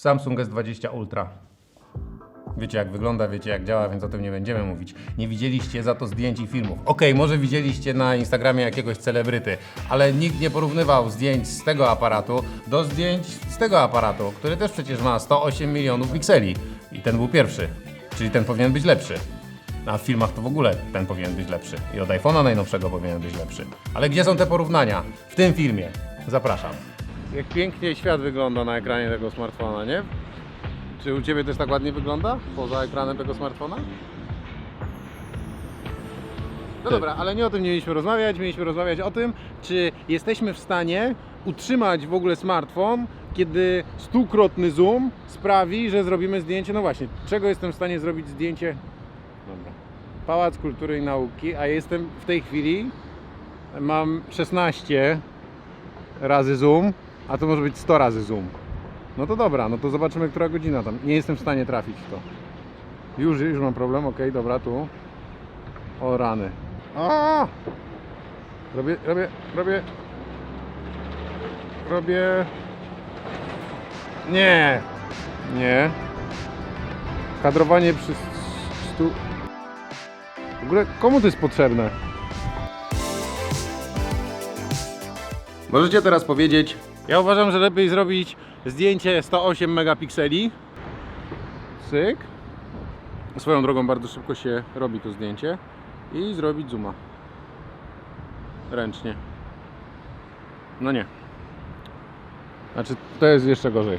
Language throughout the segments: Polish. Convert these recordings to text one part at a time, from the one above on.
Samsung S20 Ultra. Wiecie jak wygląda, wiecie jak działa, więc o tym nie będziemy mówić. Nie widzieliście za to zdjęć i filmów. Okej, może widzieliście na Instagramie jakiegoś celebryty, ale nikt nie porównywał zdjęć z tego aparatu do zdjęć z tego aparatu, który też przecież ma 108 milionów pikseli. I ten był pierwszy, czyli ten powinien być lepszy. A w filmach to w ogóle ten powinien być lepszy. I od iPhone'a najnowszego powinien być lepszy. Ale gdzie są te porównania? W tym filmie. Zapraszam. Jak pięknie świat wygląda na ekranie tego smartfona, nie? Czy u Ciebie też tak ładnie wygląda? Poza ekranem tego smartfona? No dobra, ale nie o tym nie mieliśmy rozmawiać. Mieliśmy rozmawiać o tym, czy jesteśmy w stanie utrzymać w ogóle smartfon, kiedy stukrotny zoom sprawi, że zrobimy zdjęcie. No właśnie, czego jestem w stanie zrobić zdjęcie? Dobra. Pałac Kultury i Nauki, a jestem w tej chwili mam 16 razy zoom, a to może być 100 razy zoom. No to dobra, no to zobaczymy, która godzina tam. Nie jestem w stanie trafić w to. Już, już mam problem, okej, dobra, tu. O rany. A! Robię, robię, robię. Robię. Nie. Nie. Kadrowanie przy stu. W ogóle komu to jest potrzebne? Możecie teraz powiedzieć. Ja uważam, że lepiej zrobić zdjęcie 108 megapikseli. Cyk. Swoją drogą bardzo szybko się robi to zdjęcie. I zrobić zooma. Ręcznie. No nie. Znaczy, to jest jeszcze gorzej.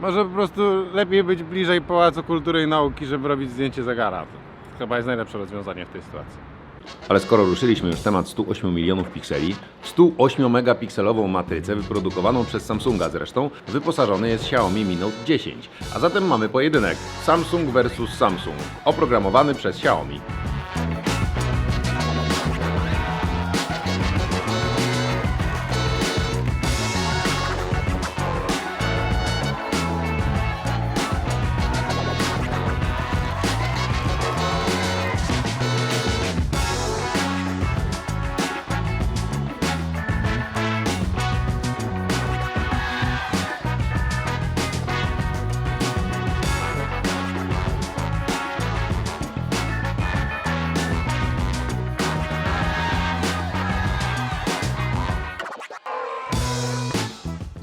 Może po prostu lepiej być bliżej Pałacu Kultury i Nauki, żeby robić zdjęcie zegara. To chyba jest najlepsze rozwiązanie w tej sytuacji. Ale skoro ruszyliśmy już temat 108 milionów pikseli, 108 megapikselową matrycę wyprodukowaną przez Samsunga zresztą, wyposażony jest Xiaomi Mi Note 10. A zatem mamy pojedynek Samsung versus Samsung, oprogramowany przez Xiaomi.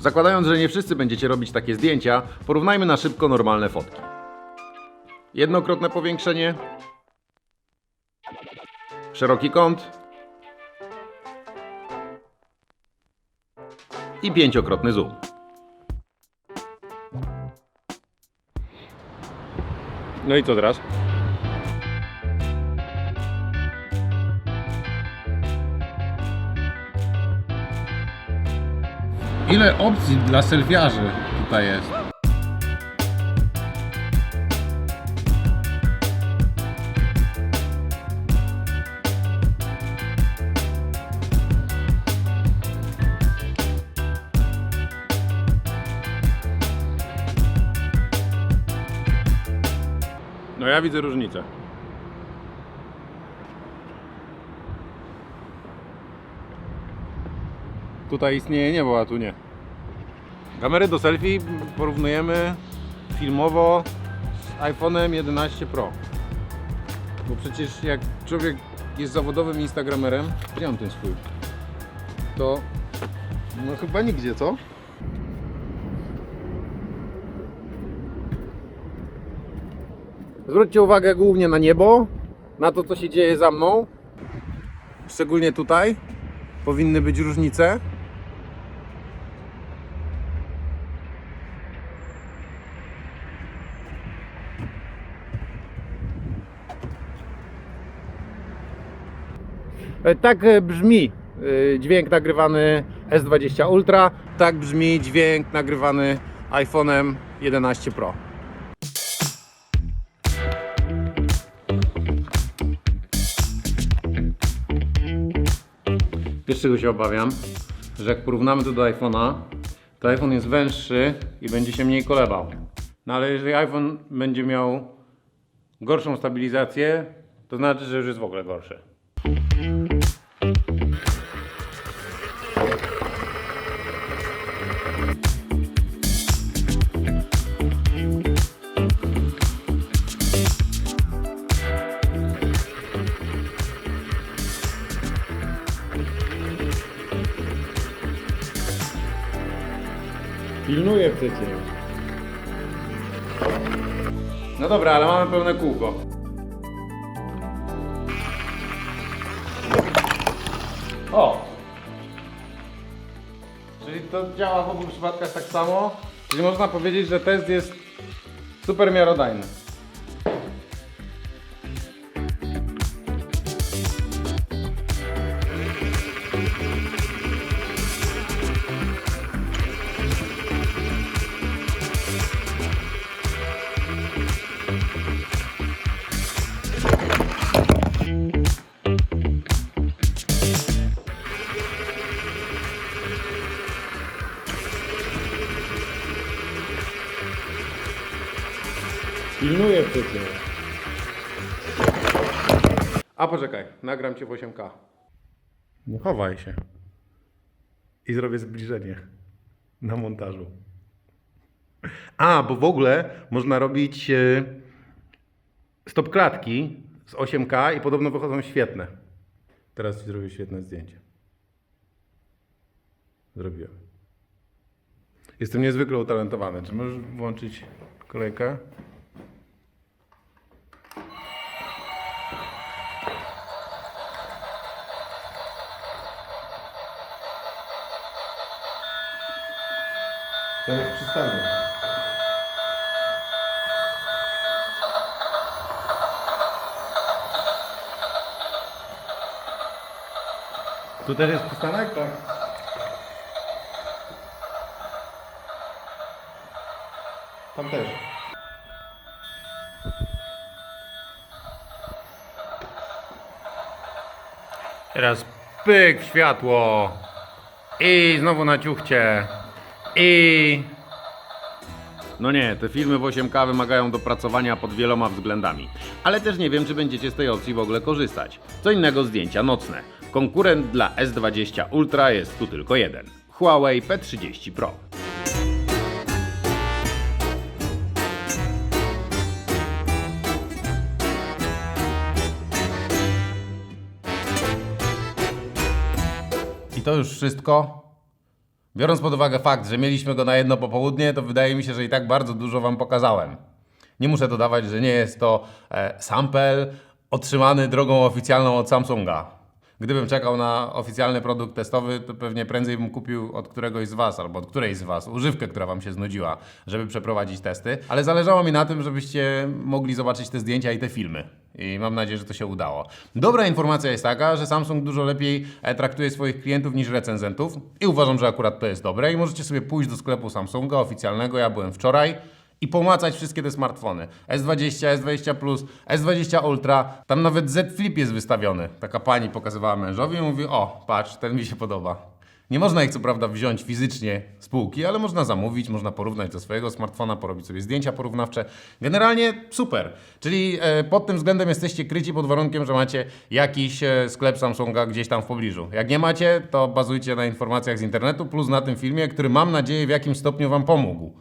Zakładając, że nie wszyscy będziecie robić takie zdjęcia, porównajmy na szybko normalne fotki. Jednokrotne powiększenie, szeroki kąt i pięciokrotny zoom. No i co teraz? Ile opcji dla selfiarzy tutaj jest? No ja widzę różnicę. Tutaj istnieje niebo, a tu nie. Kamery do selfie porównujemy filmowo z iPhone'em 11 Pro. Bo przecież jak człowiek jest zawodowym instagramerem, gdzie ten swój? To no chyba nigdzie, co? Zwróćcie uwagę głównie na niebo, na to co się dzieje za mną. Szczególnie tutaj powinny być różnice. Tak e, brzmi e, dźwięk nagrywany S20 Ultra, tak brzmi dźwięk nagrywany iPhone'em 11 Pro. Wiesz czego się obawiam? Że jak porównamy to do iPhone'a, to iPhone jest węższy i będzie się mniej kolebał. No ale jeżeli iPhone będzie miał gorszą stabilizację, to znaczy, że już jest w ogóle gorszy. Pilnuję przecież. No dobra, ale. O! Czyli to działa w obu przypadkach tak samo. Czyli można powiedzieć, że test jest super miarodajny. Pilnuję przecież. A poczekaj, nagram cię w 8K. Nie chowaj się. I zrobię zbliżenie na montażu. A, bo w ogóle można robić e, stop klatki z 8K i podobno wychodzą świetne. Teraz ci zrobię świetne zdjęcie. Zrobiłem. Jestem niezwykle utalentowany. Czy możesz włączyć kolejkę? To jest przystanek. Tu też jest przystanek? Tak. Tam też. Teraz pyk w światło. I znowu na ciuchcie. I No nie, te filmy w 8K wymagają dopracowania pod wieloma względami. Ale też nie wiem, czy będziecie z tej opcji w ogóle korzystać. Co innego zdjęcia nocne. Konkurent dla S20 Ultra jest tu tylko jeden. Huawei P30 Pro. I to już wszystko. Biorąc pod uwagę fakt, że mieliśmy go na jedno popołudnie, to wydaje mi się, że i tak bardzo dużo Wam pokazałem. Nie muszę dodawać, że nie jest to e, sample otrzymany drogą oficjalną od Samsunga. Gdybym czekał na oficjalny produkt testowy, to pewnie prędzej bym kupił od któregoś z Was albo od którejś z Was używkę, która Wam się znudziła, żeby przeprowadzić testy. Ale zależało mi na tym, żebyście mogli zobaczyć te zdjęcia i te filmy. I mam nadzieję, że to się udało. Dobra informacja jest taka, że Samsung dużo lepiej e, traktuje swoich klientów niż recenzentów i uważam, że akurat to jest dobre. I możecie sobie pójść do sklepu Samsunga oficjalnego. Ja byłem wczoraj i pomacać wszystkie te smartfony. S20, S20 Plus, S20 Ultra, tam nawet Z Flip jest wystawiony. Taka pani pokazywała mężowi i mówi: O, patrz, ten mi się podoba. Nie można ich co prawda wziąć fizycznie z półki, ale można zamówić, można porównać do swojego smartfona, porobić sobie zdjęcia porównawcze. Generalnie super. Czyli e, pod tym względem jesteście kryci pod warunkiem, że macie jakiś e, sklep Samsunga gdzieś tam w pobliżu. Jak nie macie, to bazujcie na informacjach z internetu plus na tym filmie, który mam nadzieję w jakimś stopniu Wam pomógł.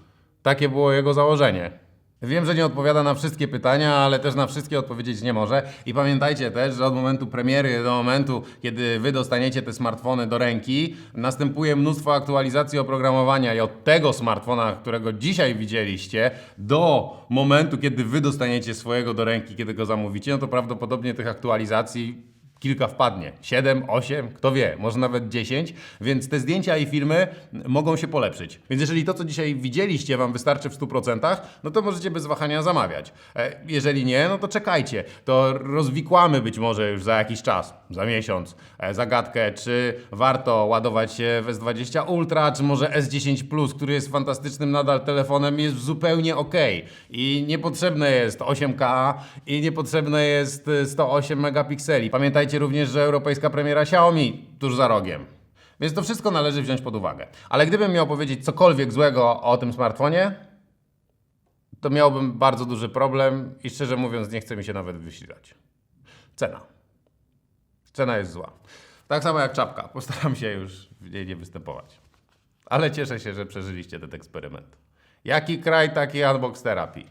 Takie było jego założenie. Wiem, że nie odpowiada na wszystkie pytania, ale też na wszystkie odpowiedzieć nie może. I pamiętajcie też, że od momentu premiery do momentu, kiedy wy dostaniecie te smartfony do ręki, następuje mnóstwo aktualizacji oprogramowania i od tego smartfona, którego dzisiaj widzieliście, do momentu, kiedy wy dostaniecie swojego do ręki, kiedy go zamówicie, no to prawdopodobnie tych aktualizacji kilka wpadnie. 7, 8, kto wie, może nawet 10, więc te zdjęcia i filmy mogą się polepszyć. Więc jeżeli to, co dzisiaj widzieliście, Wam wystarczy w 100%, no to możecie bez wahania zamawiać. E, Jeżeli nie, no to czekajcie. To rozwikłamy być może już za jakiś czas, za miesiąc, e, zagadkę, czy warto ładować się w S20 Ultra, czy może S10 Plus, który jest fantastycznym nadal telefonem, jest zupełnie ok. I niepotrzebne jest 8K i niepotrzebne jest y, 108 megapikseli. Pamiętajcie również, że europejska premiera Xiaomi tuż za rogiem. Więc to wszystko należy wziąć pod uwagę. Ale gdybym miał powiedzieć cokolwiek złego o tym smartfonie, to miałbym bardzo duży problem i szczerze mówiąc nie chce mi się nawet wysilać. Cena. Cena jest zła. Tak samo jak czapka. Postaram się już w niej nie występować. Ale cieszę się, że przeżyliście ten eksperyment. Jaki kraj, taki unbox terapii.